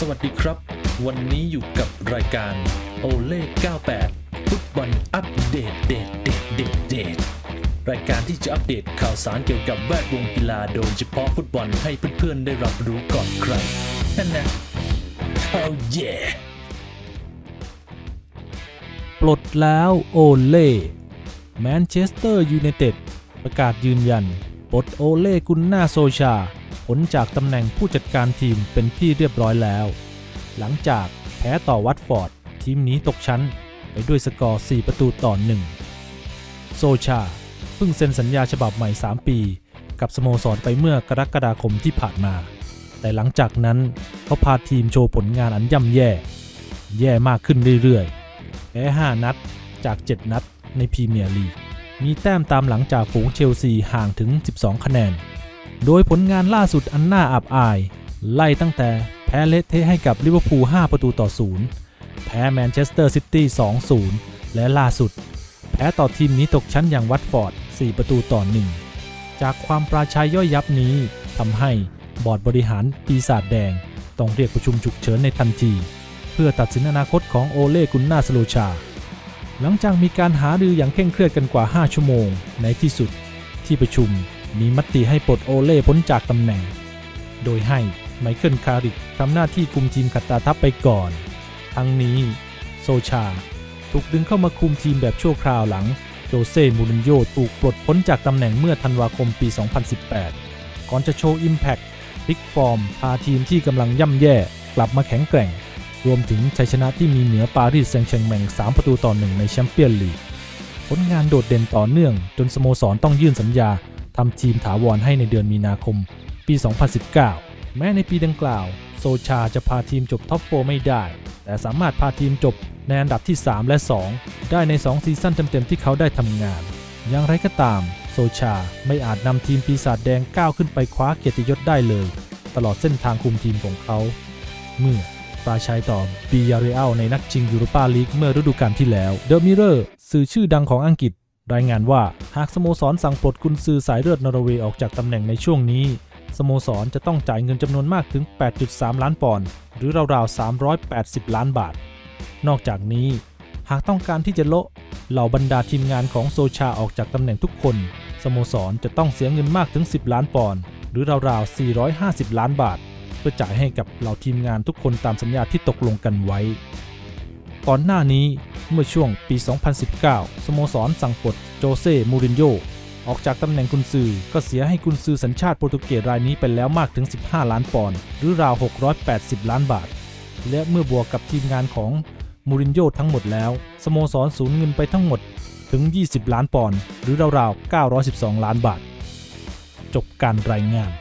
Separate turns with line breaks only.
สวัสดีครับ วันนี้อยู่กับรายการโอเล่98 ฟุตบอลอัปเดตเดตเดตเดตเดตรายการที่จะอัปเดตข่าวสารเกี่ยวกับแวดวงกีฬาโดยเฉพาะฟุตบอลให้เพื่อนๆได้รับรู้ก่อนใครนั่นนะเอาเย่
ปลดแล้วโอเล่แมนเชสเตอร์ยูไนเต็ดประกาศยืนยัน ปลดโอเล่กุนนาโซชาผลจากตำแหน่งผู้จัดการทีมเป็นที่เรียบร้อยแล้ว หลังจากแพ้ต่อวัตฟอร์ด ทีมนี้ตกชั้นไปด้วยสกอร์ 4 ประตูต่อ 1 โซชาเพิ่งเซ็นสัญญาฉบับใหม่ 3 ปี กับสโมสรไปเมื่อกรกฎาคมที่ผ่านมา แต่หลังจากนั้นเขาพาทีมโชว์ผลงานอันย่ำแย่ แย่มากขึ้นเรื่อยๆ แพ้ 5 นัดจาก 7 นัดในพรีเมียร์ลีก มีแต้มตามหลังจากฝูงเชลซีห่างถึง 12 คะแนน โดยผลงานล่าสุดอันน่าอับอาย ไล่ตั้งแต่แพ้เละเทให้กับลิเวอร์พูล 5 ประตูต่อ 0 แพ้แมนเชสเตอร์ซิตี้ 2-0 และล่าสุด แพ้ต่อทีมนี้ตกชั้นอย่างวัตฟอร์ด 4 ประตูต่อ 1 จากความปราชัยย่อยยับนี้ทำให้บอร์ดบริหารปีศาจแดง ต้องเรียกประชุมฉุกเฉินในทันที เพื่อตัดสินอนาคตของโอเล่กุนนาสโลชา หลังจากมีการหารืออย่างเคร่งเครียดกันกว่า 5 ชั่วโมง ในที่สุดที่ประชุมมีมติให้ปลดโอเล่พ้นจากตำแหน่ง โดยให้ไมเคิลคาริกทำหน้าที่คุมทีมขัดตาทัพไปก่อน ทั้งนี้โซชา ถูกดึงเข้ามาคุมทีมแบบชั่วคราวหลังโจเซ่มูรินโญ่ถูกปลดพ้นจากตำแหน่งเมื่อธันวาคมปี 2018 ก่อนจะโชว์อิมแพคพลิกฟอร์มพาทีมที่กำลังย่ำแย่กลับมาแข็งแกร่ง รวมถึงชัยชนะที่มีเหนือปารีสแซงต์แชร์แมง3 ประตูต่อหนึ่งในแชมเปี้ยนลีก ผลงานโดดเด่นต่อเนื่อง จนสโมสรต้องยื่นสัญญาทำทีมถาวรให้ในเดือนมีนาคม ปี 2019 แม้ในปีดังกล่าว โซชาจะพาทีมจบท็อปโฟไม่ได้ แต่สามารถพาทีมจบในอันดับที่ 3 และ 2 ได้ใน 2 ซีซั่นเต็มๆที่เขาได้ทำงาน อย่างไรก็ตาม โซชาไม่อาจนำทีมปีศาจแดงก้าวขึ้นไปคว้าเกียรติยศได้เลย ตลอดเส้นทางคุมทีมของเขา เมื่อ ปาชัยต่อบียาเรอัลในนัดชิงยูโรปาลีกเมื่อฤดูกาลที่แล้วเดอะมิเรอร์สื่อชื่อดังของอังกฤษ รายงานว่าหากสโมสรสั่งปลดกุนซือสายเลือดนอร์เวย์ออกจากตำแหน่งในช่วงนี้ สโมสรจะต้องจ่ายเงินจำนวนมากถึง 8.3 ล้านปอนด์หรือราวๆ 380 ล้านบาท นอกจากนี้ หากต้องการที่จะโละเหล่าบรรดาทีมงานของโซชาออกจากตำแหน่งทุกคน สโมสรจะต้องเสียเงินมากถึง 10 ล้านปอนด์หรือราวๆ 450 ล้านบาท พื่อจ่ายให้กับเหล่าทีมงานทุกคนตามสัญญาที่ตกลงกันไว้ ก่อนหน้านี้เมื่อช่วงปี 2019 สโมสรสั่งปลดโจเซ่ มูรินโญ่ออกจากตำแหน่งกุนซือก็เสียให้กุนซือสัญชาติโปรตุเกสรายนี้ไปแล้วมากถึง 15 ล้านปอนด์หรือราว 680 ล้านบาท และเมื่อบวกกับทีมงานของมูรินโญ่ทั้งหมดแล้ว สโมสรสูญเงินไปทั้งหมดถึง 20 ล้านปอนด์หรือราวๆ912 ล้านบาท จบการรายงาน